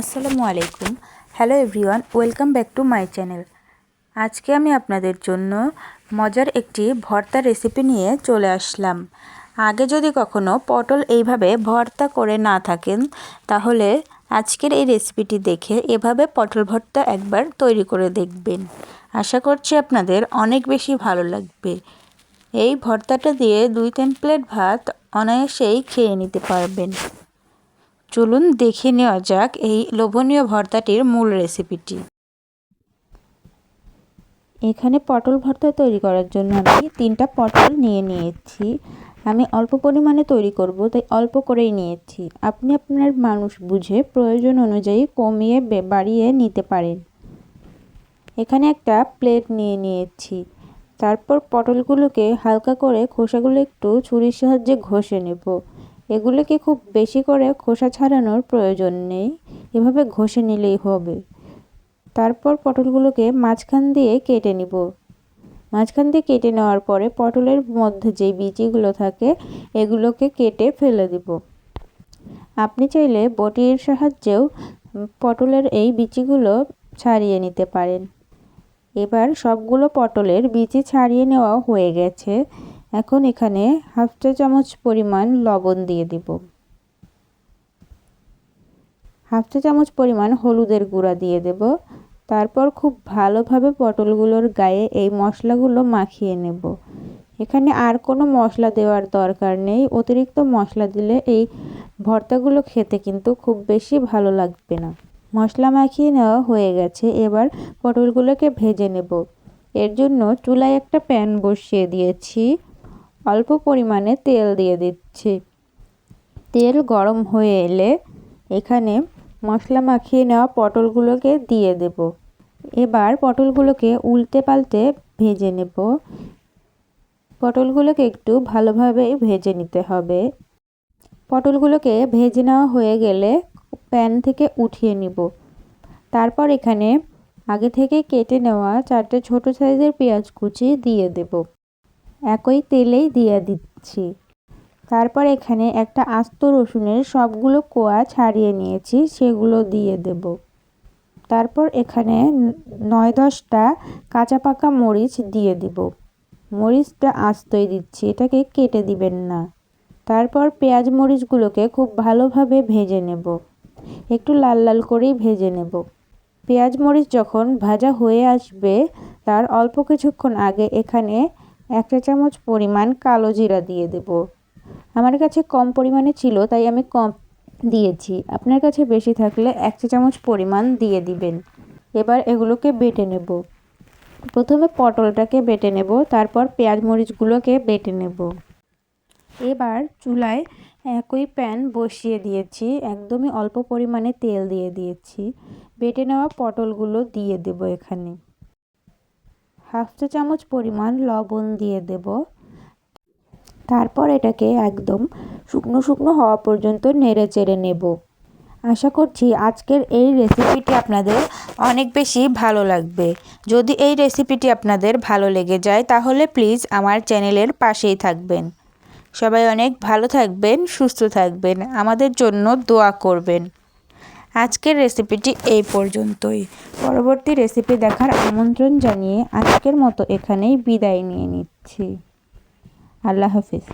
আসসালামু আলাইকুম। Hello everyone welcome back to my channel আজকে আমি আপনাদের জন্য মজার একটি ভর্তা রেসিপি নিয়ে চলে আসলাম। আগে যদি কখনো পটল এইভাবে ভর্তা করে না থাকেন, তাহলে আজকের এই রেসিপিটি দেখে এভাবে পটল ভর্তা একবার তৈরি করে দেখবেন। আশা করছি আপনাদের অনেক বেশি ভালো লাগবে। এই ভর্তাটা দিয়ে দুই তিন প্লেট ভাত অনায়াসেই খেয়ে নিতে পারবেন। চলুন দেখে নেওয়া যাক এই লোভনীয় ভর্তাটির মূল রেসিপিটি। এখানে পটল ভর্তা তৈরি করার জন্য আমি তিনটা পটল নিয়ে নিয়েছি। আমি অল্প পরিমাণে তৈরি করব, তাই অল্প করেই নিয়েছি। আপনি আপনার মানুষ বুঝে প্রয়োজন অনুযায়ী কমিয়ে বাড়িয়ে নিতে পারেন। এখানে একটা প্লেট নিয়ে নিয়েছি। তারপর পটলগুলোকে হালকা করে খোসাগুলো একটু ছুরির সাহায্যে ঘষে নেব। এগুলোকে খুব বেশি করে খোসা ছাড়ানোর প্রয়োজন নেই। এভাবে ঘষে নিলেই হবে। তারপর পটলগুলোকে মাঝখান দিয়ে কেটে নিব। মাঝখান দিয়ে কেটে নেওয়ার পরে পটলের মধ্যে যে বিচিগুলো থাকে, এগুলোকে কেটে ফেলে দিব। আপনি চাইলে বটির সাহায্যেও পটলের এই বিচিগুলো ছাড়িয়ে নিতে পারেন। এবার সবগুলো পটলের বিচি ছাড়িয়ে নেওয়া হয়ে গেছে। এখন এখানে হাফ চা চামচ পরিমাণ লবণ দিয়ে দিব। হাফ চা চামচ পরিমাণ হলুদের গুঁড়া দিয়ে দেব। তারপর খুব ভালোভাবে পটলগুলোর গায়ে এই মশলাগুলো মাখিয়ে নেব। এখানে আর কোনো মশলা দেওয়ার দরকার নেই। অতিরিক্ত মশলা দিলে এই ভর্তাগুলো খেতে কিন্তু খুব বেশি ভালো লাগবে না। মশলা মাখিয়ে নেওয়া হয়ে গেছে। এবার পটলগুলোকে ভেজে নেব। এর জন্য চুলায় একটা প্যান বসিয়ে দিয়েছি। অল্প পরিমাণে তেল দিয়ে দিচ্ছি। তেল গরম হয়ে এলে এখানে মশলা মাখিয়ে নেওয়া পটলগুলোকে দিয়ে দেব। এবার পটলগুলোকে উল্টে পাল্টে ভেজে নেব। পটলগুলোকে একটু ভালোভাবে ভেজে নিতে হবে। পটলগুলোকে ভেজে নেওয়া হয়ে গেলে প্যান থেকে উঠিয়ে নিব। তারপর এখানে আগে থেকে কেটে নেওয়া চারটে ছোট সাইজের পেঁয়াজ কুচি দিয়ে দেব। একই তেলেই দিয়ে দিচ্ছি। তারপর এখানে একটা আস্ত রসুনের সবগুলো কোয়া ছাড়িয়ে নিয়েছি, সেগুলো দিয়ে দেব। তারপর এখানে নয় দশটা কাঁচা পাকা মরিচ দিয়ে দিব। মরিচটা আস্তই দিচ্ছি, এটাকে কেটে দিবেন না। তারপর পেঁয়াজ মরিচগুলোকে খুব ভালোভাবে ভেজে নেব। একটু লাল লাল করেই ভেজে নেব। পেঁয়াজ মরিচ যখন ভাজা হয়ে আসবে, তার অল্প কিছুক্ষণ আগে এখানে এক চা চামচ পরিমাণ কালো জিরা দিয়ে দেব। আমার কাছে কম পরিমাণে ছিল, তাই আমি কম দিয়েছি। আপনার কাছে বেশি থাকলে এক চা চামচ পরিমাণ দিয়ে দিবেন। এবার এগুলোকে বেটে নেব। প্রথমে পটলটাকে বেটে নেব, তারপর পেঁয়াজ মরিচগুলোকে বেটে নেব। এবার চুলায় একই প্যান বসিয়ে দিয়েছি, একদমই অল্প পরিমাণে তেল দিয়ে দিয়েছি। বেটে নেওয়া পটলগুলো দিয়ে দেব এখানে। হাফ চামচ পরিমাণ লবণ দিয়ে দেব। তারপর এটাকে একদম শুকনো শুকনো হওয়া পর্যন্ত নেড়ে চেড়ে নেব। আশা করছি আজকের এই রেসিপিটি আপনাদের অনেক বেশি ভালো লাগবে। যদি এই রেসিপিটি আপনাদের ভালো লেগে যায়, তাহলে প্লিজ আমার চ্যানেলের পাশেই থাকবেন। সবাই অনেক ভালো থাকবেন, সুস্থ থাকবেন। আমাদের জন্য দোয়া করবেন। আজকের রেসিপিটি এই পর্যন্তই। পরবর্তী রেসিপি দেখার আমন্ত্রণ জানিয়ে আজকের মতো এখানেই বিদায় নিয়ে নিচ্ছি। আল্লাহ হাফিজ।